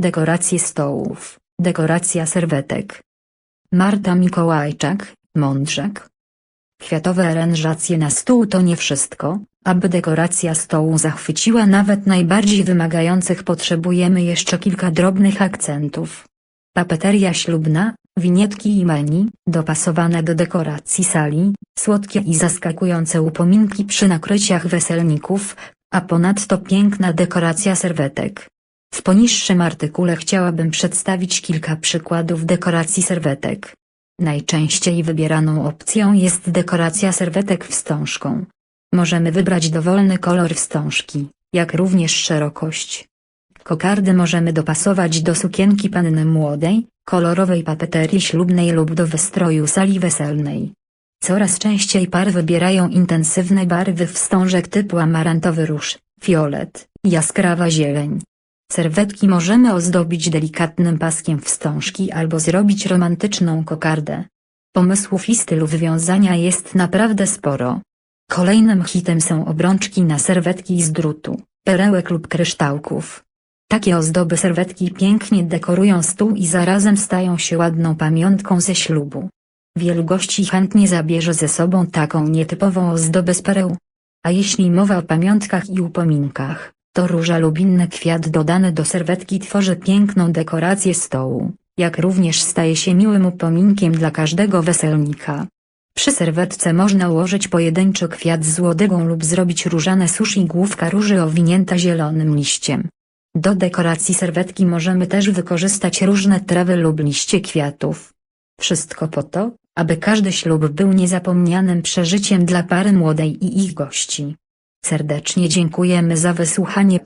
dekoracje stołów, dekoracja serwetek. Marta Mikołajczak, Mądrzak. Kwiatowe aranżacje na stół to nie wszystko, aby dekoracja stołu zachwyciła nawet najbardziej wymagających potrzebujemy jeszcze kilka drobnych akcentów. Papeteria ślubna, winietki i menu, dopasowane do dekoracji sali, słodkie i zaskakujące upominki przy nakryciach weselników, a ponadto piękna dekoracja serwetek. W poniższym artykule chciałabym przedstawić kilka przykładów dekoracji serwetek. Najczęściej wybieraną opcją jest dekoracja serwetek wstążką. Możemy wybrać dowolny kolor wstążki, jak również szerokość. Kokardy możemy dopasować do sukienki panny młodej, kolorowej papeterii ślubnej lub do wystroju sali weselnej. Coraz częściej pary wybierają intensywne barwy wstążek typu amarantowy róż, fiolet, jaskrawa zieleń. Serwetki możemy ozdobić delikatnym paskiem wstążki albo zrobić romantyczną kokardę. Pomysłów i stylu wywiązania jest naprawdę sporo. Kolejnym hitem są obrączki na serwetki z drutu, perełek lub kryształków. Takie ozdoby serwetki pięknie dekorują stół i zarazem stają się ładną pamiątką ze ślubu. Wielu gości chętnie zabierze ze sobą taką nietypową ozdobę z pereł. A jeśli mowa o pamiątkach i upominkach, to róża lub inny kwiat dodany do serwetki tworzy piękną dekorację stołu, jak również staje się miłym upominkiem dla każdego weselnika. Przy serwetce można ułożyć pojedynczo kwiat z łodygą lub zrobić różane sushi główka róży owinięta zielonym liściem. Do dekoracji serwetki możemy też wykorzystać różne trawy lub liście kwiatów. Wszystko po to, aby każdy ślub był niezapomnianym przeżyciem dla pary młodej i ich gości. Serdecznie dziękujemy za wysłuchanie